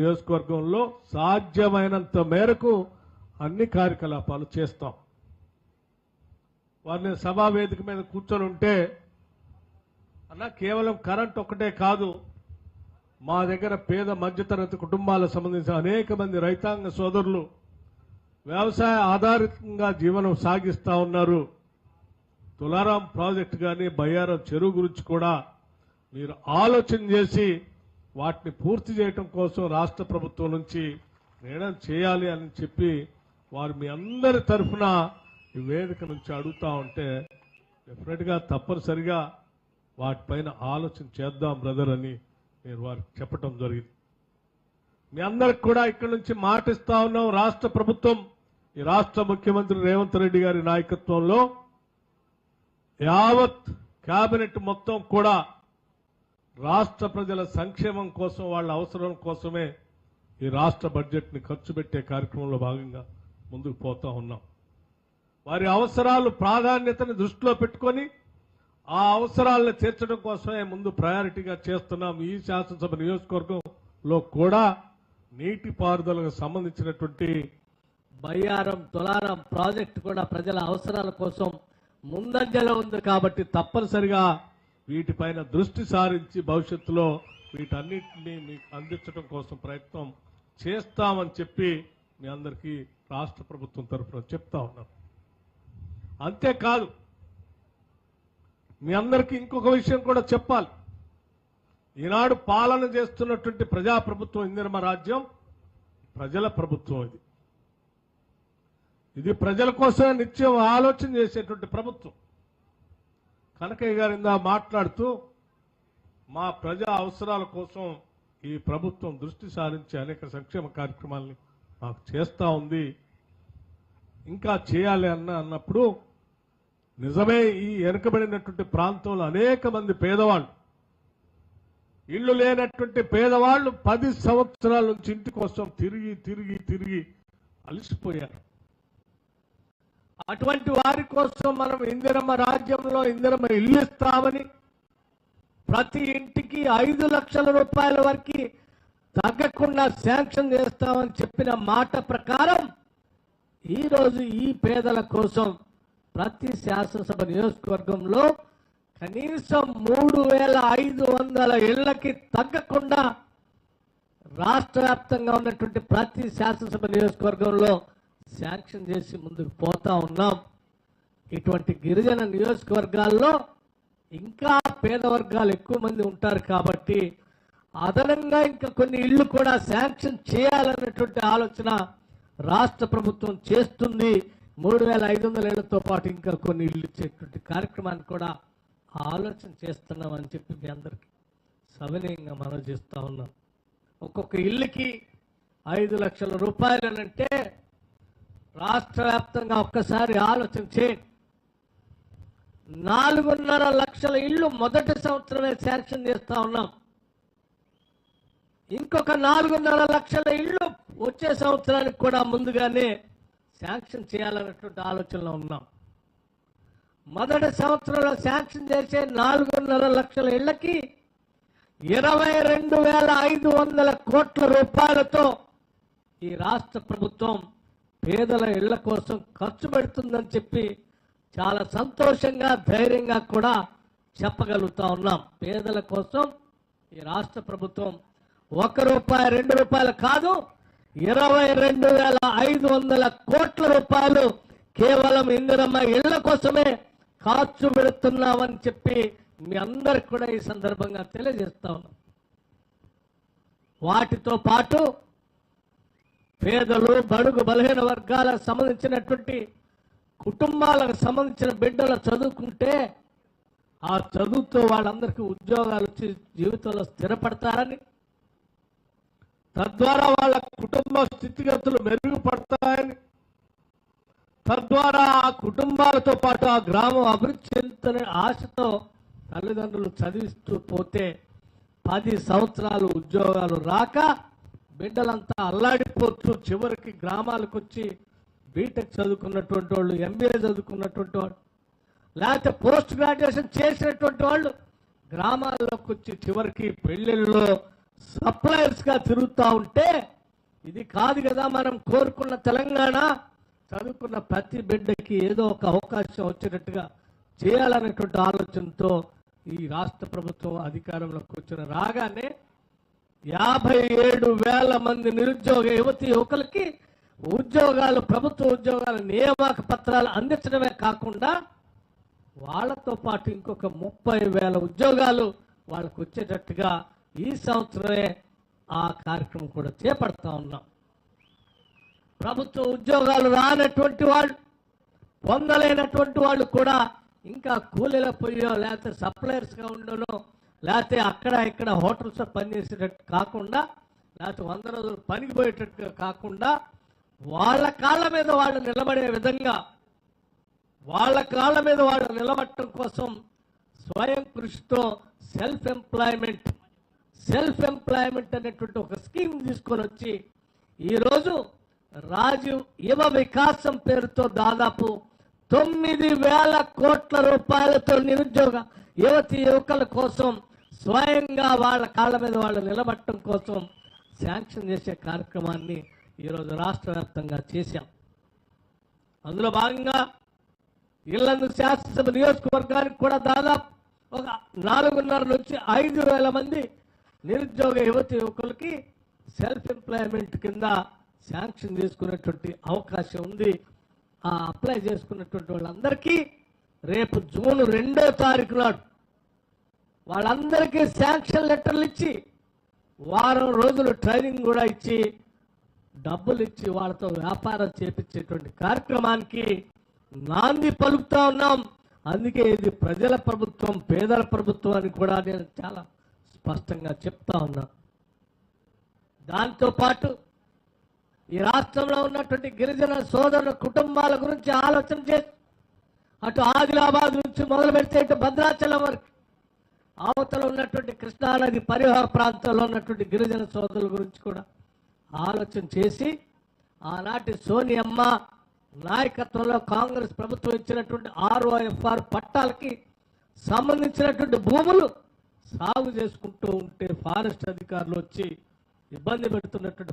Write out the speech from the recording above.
నియోజకవర్గంలో సాధ్యమైనంత మేరకు అన్ని కార్యకలాపాలు చేస్తాం. వారిని సభా వేదిక మీద కూర్చొని ఉంటే అన్న కేవలం కరెంట్ ఒక్కటే కాదు మా దగ్గర పేద మధ్యతరగతి కుటుంబాలకు సంబంధించిన అనేక మంది రైతాంగ సోదరులు వ్యవసాయ ఆధారితంగా జీవనం సాగిస్తూ ఉన్నారు. తులారాం ప్రాజెక్టు కానీ బయ్యారం చెరువు గురించి కూడా మీరు ఆలోచన చేసి వాటిని పూర్తి చేయటం కోసం రాష్ట్ర ప్రభుత్వం నుంచి నిర్ణయం చేయాలి అని చెప్పి వారు మీ అందరి తరఫున ఈ వేదిక నుంచి అడుగుతా ఉంటే డెఫినెట్గా తప్పనిసరిగా వాటిపైన ఆలోచన చేద్దాం బ్రదర్ అని నేను వారికి చెప్పటం జరిగింది. మీ అందరికి కూడా ఇక్కడి నుంచి మాటిస్తా ఉన్నాం. రాష్ట్ర ప్రభుత్వం ఈ రాష్ట్ర ముఖ్యమంత్రి రేవంత్ రెడ్డి గారి నాయకత్వంలో యావత్ కేబినెట్ మొత్తం కూడా రాష్ట్ర ప్రజల సంక్షేమం కోసం వాళ్ళ అవసరం కోసమే ఈ రాష్ట్ర బడ్జెట్ని ఖర్చు పెట్టే కార్యక్రమంలో భాగంగా ముందుకు పోతా ఉన్నాం. వారి అవసరాలు ప్రాధాన్యతను దృష్టిలో పెట్టుకొని ఆ అవసరాలను తీర్చడం కోసమే ముందు ప్రయారిటీగా చేస్తున్నాం. ఈ శాసనసభ నియోజకవర్గంలో కూడా నీటిపారుదలకు సంబంధించినటువంటి బయ్యారం తులారం ప్రాజెక్టు కూడా ప్రజల అవసరాల కోసం ముందంజలో ఉంది కాబట్టి తప్పనిసరిగా వీటిపైన దృష్టి సారించి భవిష్యత్తులో వీటన్నిటిని మీకు అందించడం కోసం ప్రయత్నం చేస్తామని చెప్పి మీ అందరికీ రాష్ట్ర ప్రభుత్వం తరఫున చెప్తా ఉన్నాం. అంతేకాదు మీ అందరికీ ఇంకొక విషయం కూడా చెప్పాలి. ఈనాడు పాలన చేస్తున్నటువంటి ప్రజాప్రభుత్వం ఇందిరమ రాజ్యం ప్రజల ప్రభుత్వం ఇది. ఇది ప్రజల కోసమే నిత్యం ఆలోచన చేసేటువంటి ప్రభుత్వం. కనకయ్య గారు ఇందా మాట్లాడుతూ మా ప్రజా అవసరాల కోసం ఈ ప్రభుత్వం దృష్టి సారించి అనేక సంక్షేమ కార్యక్రమాల్ని మాకు చేస్తూ ఉంది. ఇంకా చేయాలి అన్న అన్నప్పుడు నిజమే ఈ వెనుకబడినటువంటి ప్రాంతంలో అనేక మంది పేదవాళ్ళు ఇల్లు లేనటువంటి పేదవాళ్ళు పది సంవత్సరాల నుంచి ఇంటి కోసం తిరిగి తిరిగి తిరిగి అలసిపోయారు. అటువంటి వారి కోసం మనం ఇందిరమ్మ రాజ్యంలో ఇందిరమ్మ ఇల్లు ఇస్తామని ప్రతి ఇంటికి ఐదు లక్షల రూపాయల వరకు తగ్గకుండా శాంక్షన్ చేస్తామని చెప్పిన మాట ప్రకారం ఈరోజు ఈ పేదల కోసం ప్రతి శాసనసభ నియోజకవర్గంలో కనీసం మూడు వేల ఐదు వందల ఇళ్ళకి తగ్గకుండా రాష్ట్ర వ్యాప్తంగా ఉన్నటువంటి ప్రతి శాసనసభ నియోజకవర్గంలో శాంక్షన్ చేసి ముందుకు పోతా ఉన్నాం. ఇటువంటి గిరిజన నియోజకవర్గాల్లో ఇంకా పేద వర్గాలు ఎక్కువ మంది ఉంటారు కాబట్టి అదనంగా ఇంకా కొన్ని ఇళ్ళు కూడా శాంక్షన్ చేయాలన్నటువంటి ఆలోచన రాష్ట్ర ప్రభుత్వం చేస్తుంది. మూడు వేల ఐదు వందల ఏళ్ళతో పాటు ఇంకా కొన్ని ఇళ్ళు ఇచ్చేటువంటి కార్యక్రమాన్ని కూడా ఆలోచన చేస్తున్నామని చెప్పి మీ అందరికీ సవినయంగా మనం చేస్తూ ఉన్నాం. ఒక్కొక్క ఇల్లుకి ఐదు లక్షల రూపాయలు అని అంటే రాష్ట్ర వ్యాప్తంగా ఒక్కసారి ఆలోచన చేయండి. నాలుగున్నర లక్షల ఇళ్ళు మొదటి సంవత్సరమే శాంక్షన్ చేస్తూ ఉన్నాం. ఇంకొక నాలుగున్నర లక్షల ఇళ్ళు వచ్చే సంవత్సరానికి కూడా ముందుగానే శాంక్షన్ చేయాలన్నటువంటి ఆలోచనలో ఉన్నాం. మొదటి సంవత్సరంలో శాంక్షన్ చేసే నాలుగున్నర లక్షల ఇళ్ళకి ఇరవై రెండు వేల ఐదు వందల కోట్ల రూపాయలతో ఈ రాష్ట్ర ప్రభుత్వం పేదల ఇళ్ళ కోసం ఖర్చు పెడుతుందని చెప్పి చాలా సంతోషంగా ధైర్యంగా కూడా చెప్పగలుగుతా ఉన్నాం. పేదల కోసం ఈ రాష్ట్ర ప్రభుత్వం ఒక రూపాయి రెండు రూపాయలు కాదు ఇరవై రెండు వేల ఐదు వందల కోట్ల రూపాయలు కేవలం ఇందిరమ్మ ఇళ్ళ కోసమే ఖర్చు పెడుతున్నామని చెప్పి మీ అందరికి కూడా ఈ సందర్భంగా తెలియజేస్తా ఉన్నాం. వాటితో పాటు పేదలు బడుగు బలహీన వర్గాలకు సంబంధించినటువంటి కుటుంబాలకు సంబంధించిన బిడ్డలు చదువుకుంటే ఆ చదువుతో వాళ్ళందరికీ ఉద్యోగాలు వచ్చి జీవితంలో స్థిరపడతారని. తద్వారా వాళ్ళ కుటుంబ స్థితిగతులు మెరుగుపడతాయని. తద్వారా ఆ కుటుంబాలతో పాటు ఆ గ్రామం అభివృద్ధి చెందుతనే ఆశతో తల్లిదండ్రులు చదివిస్తూ పోతే పది సంవత్సరాలు ఉద్యోగాలు రాక బిడ్డలంతా అల్లాడిపోతూ చివరికి గ్రామాలకు వచ్చి బీటెక్ చదువుకున్నటువంటి వాళ్ళు ఎంబీఏ చదువుకున్నటువంటి వాళ్ళు లేకపోతే పోస్ట్ గ్రాడ్యుయేషన్ చేసినటువంటి వాళ్ళు గ్రామాల్లోకి వచ్చి చివరికి పెళ్ళిళ్ళలో సప్లయర్స్గా తిరుగుతూ ఉంటే ఇది కాదు కదా మనం కోరుకున్న తెలంగాణ. చదువుకున్న ప్రతి బిడ్డకి ఏదో ఒక అవకాశం వచ్చినట్టుగా చేయాలనేటువంటి ఆలోచనతో ఈ రాష్ట్ర ప్రభుత్వం అధికారంలోకి వచ్చిన రాగానే యాభై ఏడు వేల మంది నిరుద్యోగ యువతి యువకులకి ఉద్యోగాలు ప్రభుత్వ ఉద్యోగాల నియామక పత్రాలు అందించడమే కాకుండా వాళ్ళతో పాటు ఇంకొక ముప్పై వేల ఉద్యోగాలు వాళ్ళకు వచ్చేటట్టుగా ఈ సంవత్సరమే ఆ కార్యక్రమం కూడా చేపడతా ఉన్నాం. ప్రభుత్వ ఉద్యోగాలు రానటువంటి వాళ్ళు పొందలేనటువంటి వాళ్ళు కూడా ఇంకా కూలీల పోయో లేకపోతే సప్లయర్స్గా ఉండడం లేకపోతే అక్కడ ఇక్కడ హోటల్స్లో పనిచేసేటట్టు కాకుండా లేకపోతే వంద రోజులు పనికి పోయేటట్టుగా కాకుండా వాళ్ళ కాళ్ళ మీద వాళ్ళు నిలబడే విధంగా వాళ్ళ కాళ్ళ మీద వాళ్ళు నిలబడటం కోసం స్వయం కృషితో సెల్ఫ్ ఎంప్లాయ్మెంట్ సెల్ఫ్ ఎంప్లాయ్మెంట్ అనేటువంటి ఒక స్కీమ్ తీసుకొని వచ్చి ఈరోజు రాజీవ్ యువ వికాసం పేరుతో దాదాపు తొమ్మిది వేల కోట్ల రూపాయలతో నిరుద్యోగ యువతి యువకుల కోసం స్వయంగా వాళ్ళ కాళ్ళ మీద వాళ్ళు నిలబడటం కోసం శాంక్షన్ చేసే కార్యక్రమాన్ని ఈరోజు రాష్ట్ర వ్యాప్తంగా చేశాం. అందులో భాగంగా ఇళ్ళందు శాసనసభ నియోజకవర్గానికి కూడా దాదాపు ఒక నాలుగున్నర నుంచి ఐదు వేల మంది నిరుద్యోగ యువతి యువకులకి సెల్ఫ్ ఎంప్లాయ్మెంట్ కింద శాంక్షన్ చేసుకునేటువంటి అవకాశం ఉంది. ఆ అప్లై చేసుకున్నటువంటి వాళ్ళందరికీ రేపు జూన్ రెండో తారీఖు నాడు వాళ్ళందరికీ శాంక్షన్ లెటర్లు ఇచ్చి వారం రోజులు ట్రైనింగ్ కూడా ఇచ్చి డబ్బులు ఇచ్చి వాళ్ళతో వ్యాపారం చేపించేటువంటి కార్యక్రమానికి నాంది పలుకుతా ఉన్నాం. అందుకే ఇది ప్రజల ప్రభుత్వం పేదల ప్రభుత్వం అని కూడా నేను చాలా స్పష్టంగా చెప్తా ఉన్నా. దాంతోపాటు ఈ రాష్ట్రంలో ఉన్నటువంటి గిరిజన సోదరుల కుటుంబాల గురించి ఆలోచన చేసి అటు ఆదిలాబాద్ నుంచి మొదలు పెడితే ఇటు భద్రాచలం వరకు అవతల ఉన్నటువంటి కృష్ణానది పరివాహ ప్రాంతంలో ఉన్నటువంటి గిరిజన సోదరుల గురించి కూడా ఆలోచన చేసి ఆనాటి సోనియమ్మ నాయకత్వంలో కాంగ్రెస్ ప్రభుత్వం ఇచ్చినటువంటి ఆర్ఓఎఫ్ఆర్ పట్టాలకి సంబంధించినటువంటి భూములు సాగు చేసుకుంటూ ఉంటే ఫారెస్ట్ అధికారులు వచ్చి ఇబ్బంది పెడుతున్నటువంటి